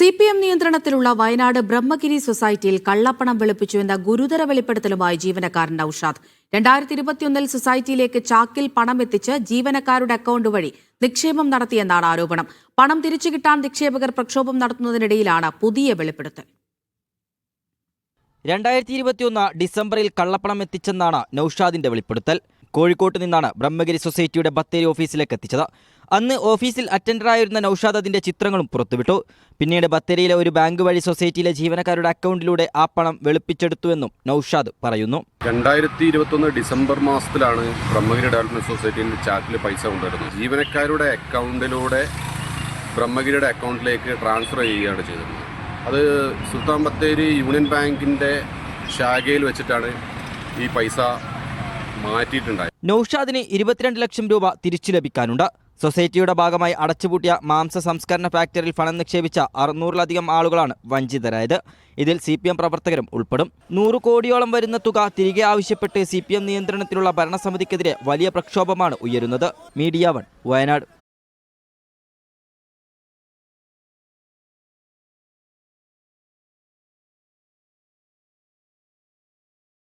C P M നിയന്ത്രണത്തിലുള്ള വയനാട് ബ്രഹ്മഗിരി സൊസൈറ്റിയിൽ കള്ളപ്പണം വെളുപ്പിച്ചുവെന്ന ഗുരുതര വെളിപ്പെടുത്തലുമായി ജീവനക്കാരൻ ഔഷാദ് രണ്ടായിരത്തി ഇരുപത്തിയൊന്നിൽ സൊസൈറ്റിയിലേക്ക് ചാക്കിൽ പണം എത്തിച്ച് ജീവനക്കാരുടെ അക്കൗണ്ട് വഴി നിക്ഷേപം നടത്തിയെന്നാണ് ആരോപണം. പണം തിരിച്ചു കിട്ടാൻ നിക്ഷേപകർ പ്രക്ഷോഭം നടത്തുന്നതിനിടയിലാണ് പുതിയ വെളിപ്പെടുത്തൽ. രണ്ടായിരത്തി ഇരുപത്തിയൊന്ന് ഡിസംബറിൽ കള്ളപ്പണം എത്തിച്ചെന്നാണ് നൌഷാദിന്റെ വെളിപ്പെടുത്തൽ. കോഴിക്കോട്ട് നിന്നാണ് ബ്രഹ്മഗിരി സൊസൈറ്റിയുടെ ബത്തേരി ഓഫീസിലേക്ക് എത്തിച്ചത്. അന്ന് ഓഫീസിൽ അറ്റൻഡറായിരുന്ന നൌഷാദ് അതിന്റെ ചിത്രങ്ങളും പുറത്തുവിട്ടു. പിന്നീട് ബത്തേരിയിലെ ഒരു ബാങ്ക് വഴി സൊസൈറ്റിയിലെ ജീവനക്കാരുടെ അക്കൗണ്ടിലൂടെ ആ പണം വെളുപ്പിച്ചെടുത്തുവെന്നും നൌഷാദ് പറയുന്നു. രണ്ടായിരത്തി ഇരുപത്തൊന്ന് ഡിസംബർ മാസത്തിലാണ് ബ്രഹ്മഗിരി ഡെവലപ്മെന്റ് സൊസൈറ്റിയിൽ ചാറ്റിൽ പൈസ കൊണ്ടുവരുന്നത്. ജീവനക്കാരുടെ അക്കൗണ്ടിലൂടെ ബ്രഹ്മഗിരിയുടെ അക്കൗണ്ടിലേക്ക് ട്രാൻസ്ഫർ ചെയ്യുകയാണ് ചെയ്തത്. അത് സുൽത്താൻ ബത്തേരി യൂണിയൻ ബാങ്കിന്റെ ശാഖയിൽ വെച്ചിട്ടാണ് ഈ പൈസ മാറ്റിയിട്ടുണ്ടായത്. നൌഷാദിന് ഇരുപത്തിരണ്ട് ലക്ഷം രൂപ തിരിച്ചു ലഭിക്കാനുണ്ട്. സൊസൈറ്റിയുടെ ഭാഗമായി അടച്ചുപൂട്ടിയ മാംസ സംസ്കരണ ഫാക്ടറിയിൽ പണം നിക്ഷേപിച്ച അറുന്നൂറിലധികം ആളുകളാണ് വഞ്ചിതരായത്. ഇതിൽ സി പി എം പ്രവർത്തകരും ഉൾപ്പെടും. നൂറ് കോടിയോളം വരുന്ന തുക തിരികെ ആവശ്യപ്പെട്ട് സി പി എം നിയന്ത്രണത്തിലുള്ള ഭരണസമിതിക്കെതിരെ വലിയ പ്രക്ഷോഭമാണ് ഉയരുന്നത്. Media one Wayanad.